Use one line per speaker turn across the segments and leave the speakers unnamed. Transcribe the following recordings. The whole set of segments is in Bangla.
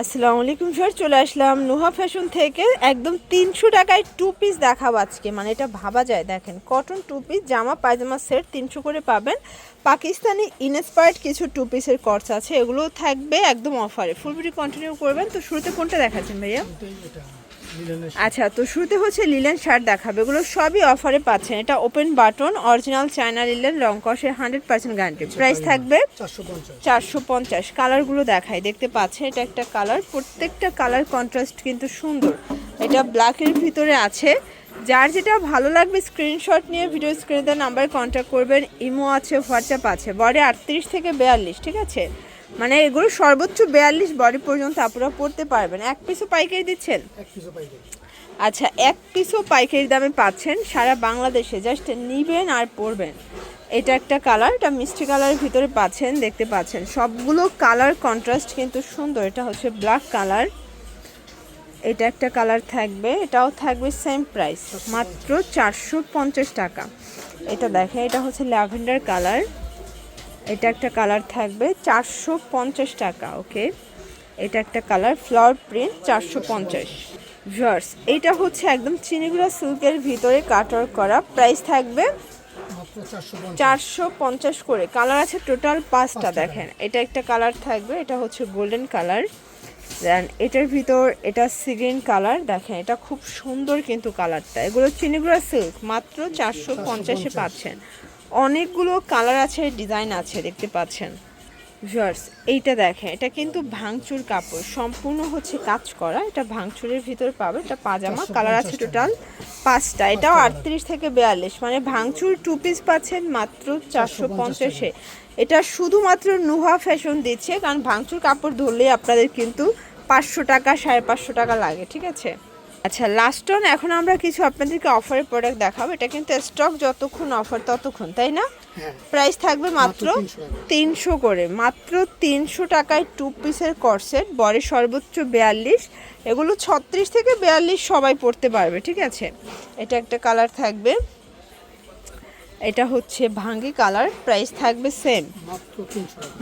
আসসালামু আলাইকুম স্যার, চলে আসলাম নোহা ফ্যাশন থেকে। একদম তিনশো টাকায় টু পিস দেখাবো আজকে। মানে এটা ভাবা যায়, দেখেন। কটন টু পিস জামা, পায়জামা সেট তিনশো করে পাবেন। পাকিস্তানি ইনস্পায়ার্ড কিছু টু পিসের কর্স আছে। এগুলো থাকবে একদম অফারে ফুল ভিডিও কন্টিনিউ করবেন। তো শুরুতে কোনটা দেখাচ্ছেন ভাইয়া? আচ্ছা তো শুরুতে হচ্ছে লিলেন শার্ট দেখাবে। এগুলো সবই অফারে পাচ্ছেন। এটা open button original China linen রং কষে হান্ড্রেড পার্সেন্ট গ্যারান্টি প্রাইস থাকবে
চারশো পঞ্চাশ।
কালারগুলো দেখাই দেখতে পাচ্ছেন এটা একটা কালার প্রত্যেকটা কালার কন্ট্রাস্ট কিন্তু সুন্দর। এটা ব্ল্যাকের ভিতরে আছে। যার যেটা ভালো লাগবে স্ক্রিনশট নিয়ে ভিডিও স্ক্রিনে দেওয়ার নাম্বারে কন্ট্যাক্ট করবেন। ইমো আছে হোয়াটসঅ্যাপ আছে। বডি আটত্রিশ থেকে বেয়াল্লিশ ঠিক আছে? মানে এগুলো সর্বোচ্চ বেয়াল্লিশ বডি পর্যন্ত আপনারা পড়তে পারবেন। এক পিসও পাইকারি দিচ্ছেন? আচ্ছা এক পিসও পাইকারি দামে পাচ্ছেন সারা বাংলাদেশে। জাস্ট নিবেন আর পরবেন। এটা একটা কালার এটা মিষ্টি কালারের ভিতরে পাচ্ছেন দেখতে পাচ্ছেন। সবগুলো কালার কন্ট্রাস্ট কিন্তু সুন্দর। এটা হচ্ছে ব্ল্যাক কালার এটা একটা কালার থাকবে এটাও থাকবে সেম প্রাইস মাত্র চারশো পঞ্চাশ টাকা। এটা দেখেন এটা হচ্ছে ল্যাভেন্ডার কালার এটা একটা কালার থাকবে চারশো পঞ্চাশ টাকা ওকে? এটা একটা কালার ফ্লাওয়ার প্রিন্ট চারশো পঞ্চাশ। ভিউয়ার্স এটা হচ্ছে একদম চিনিগুলো সিল্কের ভিতরে কাটার করা। প্রাইস থাকবে
চারশো পঞ্চাশ
করে। কালার আছে টোটাল পাঁচটা। দেখেন। এটা একটা কালার থাকবে এটা হচ্ছে গোল্ডেন কালার। দেন এটার ভিতর এটা সিগ্রিন কালার। দেখেন, এটা খুব সুন্দর কিন্তু কালারটা। এগুলো চিনিগুড়া সিল্ক মাত্র চারশো পঞ্চাশে পাচ্ছেন। অনেকগুলো কালার আছে ডিজাইন আছে, দেখতে পাচ্ছেন। ভিউয়ার্স এইটা দেখেন এটা কিন্তু ভাঙচুর কাপড়। সম্পূর্ণ হচ্ছে কাজ করা এটা ভাঙচুরের ভিতর পাবে এটা পাজামা কালার আছে টোটাল পাঁচটা এটাও আটত্রিশ থেকে বিয়াল্লিশ মানে ভাঙচুর টু পিস পাচ্ছেন মাত্র চারশো পঞ্চাশে এটা শুধুমাত্র নুহা ফ্যাশন দিচ্ছে কারণ ভাঙচুর কাপড় ধরলেই আপনাদের কিন্তু পাঁচশো টাকা সাড়ে পাঁচশো টাকা লাগে ঠিক আছে? আচ্ছা লাস্ট অন এখন আমরা কিছু আপনাদেরকে অফারের প্রোডাক্ট দেখাবো। এটা কিন্তু স্টক যতক্ষণ অফার ততক্ষণ তাই না?
হ্যাঁ।
প্রাইস থাকবে মাত্র
মাত্র 300 টাকা।
তিনশো করে মাত্র তিনশো টাকায় টু পিসের করসেট বড়ে সর্বোচ্চ বিয়াল্লিশ। এগুলো ছত্রিশ থেকে বিয়াল্লিশ সবাই পড়তে পারবে ঠিক আছে? এটা একটা কালার থাকবে। এটা হচ্ছে ভাঙ্গি কালার প্রাইস থাকবে সেম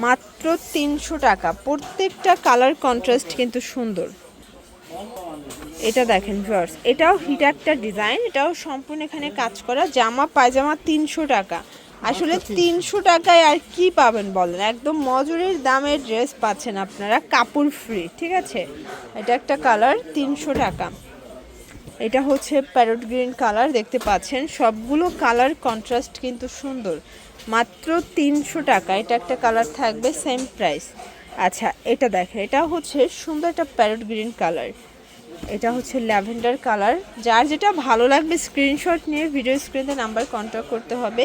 মাত্র তিনশো টাকা।
প্রত্যেকটা কালার কন্ট্রাস্ট কিন্তু সুন্দর। এটা দেখেন ভিউয়ার্স এটাও হিট একটা ডিজাইন এটাও সম্পূর্ণ এখানে কাজ করা জামা পায়জামা তিনশো টাকা। আসলে তিনশো। টাকায় আর কি পাবেন বলেন? একদম মজুরির দামের ড্রেস পাচ্ছেন আপনারা কাপড় ফ্রি ঠিক আছে? এটা একটা কালার তিনশো টাকা। এটা হচ্ছে প্যারট গ্রিন কালার দেখতে পাচ্ছেন? সবগুলো কালার কন্ট্রাস্ট কিন্তু সুন্দর। মাত্র তিনশো টাকা এটা একটা কালার থাকবে সেম প্রাইস আচ্ছা এটা দেখেন এটা হচ্ছে সুন্দর একটা প্যারট গ্রিন কালার এটা হচ্ছে ল্যাভেন্ডার কালার যার যেটা ভালো লাগবে স্ক্রিনশট নিয়ে ভিডিও স্ক্রিনে নাম্বার কন্ট্যাক্ট করতে হবে।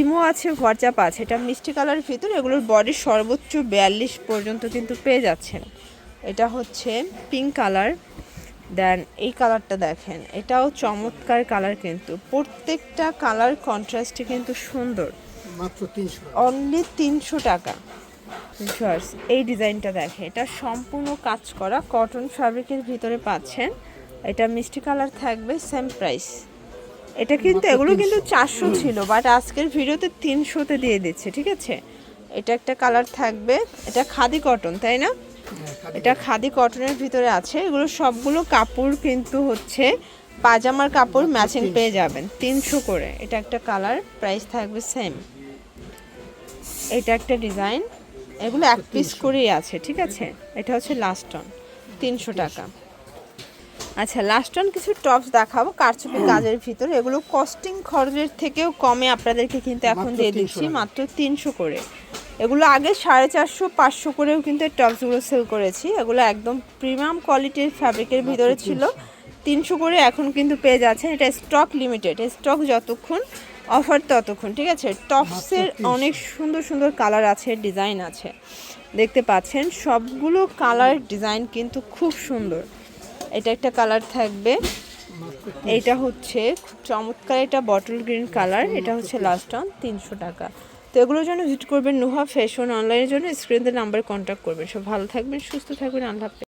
ইমো আছে হোয়াটসঅ্যাপ আছে। এটা মিষ্টি কালারের ভিতর এগুলোর বডি সর্বোচ্চ বিয়াল্লিশ পর্যন্ত কিন্তু পেয়ে যাচ্ছেন। এটা হচ্ছে পিঙ্ক কালার দেন এই কালারটা দেখেন এটাও চমৎকার কালার কিন্তু। প্রত্যেকটা কালার কন্ট্রাস্টে কিন্তু সুন্দর।
মাত্র তিনশো
অনলি তিনশো টাকা। Viewers, এই ডিজাইনটা দেখে এটা সম্পূর্ণ কাজ করা কটন ফ্যাব্রিকের ভিতরে পাচ্ছেন। এটা মিষ্টি কালার থাকবে সেম প্রাইস এটা কিন্তু এগুলো কিন্তু চারশো ছিল বাট আজকের ভিডিওতে তিনশোতে দিয়ে দিচ্ছে ঠিক আছে? এটা একটা কালার থাকবে এটা খাদি কটন তাই না?
হ্যাঁ,
এটা খাদি কটনের ভিতরে আছে এগুলো সবগুলো কাপড় কিন্তু হচ্ছে পাজামার কাপড় ম্যাচিং পেয়ে যাবেন তিনশো করে। এটা একটা কালার প্রাইস থাকবে সেম এটা একটা ডিজাইন। এগুলো এক পিস করেই আছে ঠিক আছে? এটা হচ্ছে লাস্ট অন তিনশো টাকা। আচ্ছা লাস্ট অন কিছু টপস দেখাবো কারচুপি কাজের ভিতরে। এগুলো কস্টিং খরচের থেকেও কমে আপনাদেরকে কিন্তু এখন দিয়ে দিচ্ছি মাত্র তিনশো করে। এগুলো আগে সাড়ে চারশো পাঁচশো করেও কিন্তু এই টপসগুলো সেল করেছি। এগুলো একদম প্রিমিয়াম কোয়ালিটির ফ্যাব্রিকের ভিতরে ছিল। তিনশো করে এখন কিন্তু পেয়ে যাচ্ছেন। এটা স্টক লিমিটেড স্টক যতক্ষণ অফার ততক্ষণ ঠিক আছে? টপসের অনেক সুন্দর সুন্দর কালার আছে ডিজাইন আছে। দেখতে পাচ্ছেন সবগুলো কালার ডিজাইন কিন্তু খুব সুন্দর। এটা একটা কালার থাকবে। এটা হচ্ছে খুব চমৎকার এটা বটল গ্রিন কালার এটা হচ্ছে লাস্ট অন তিনশো টাকা। তো এগুলোর জন্য ভিজিট করবেন নুহা ফ্যাশন অনলাইনের জন্য স্ক্রিনের নাম্বার কন্ট্যাক্ট করবেন। সব ভালো থাকবেন সুস্থ থাকবেন আল্লাহ।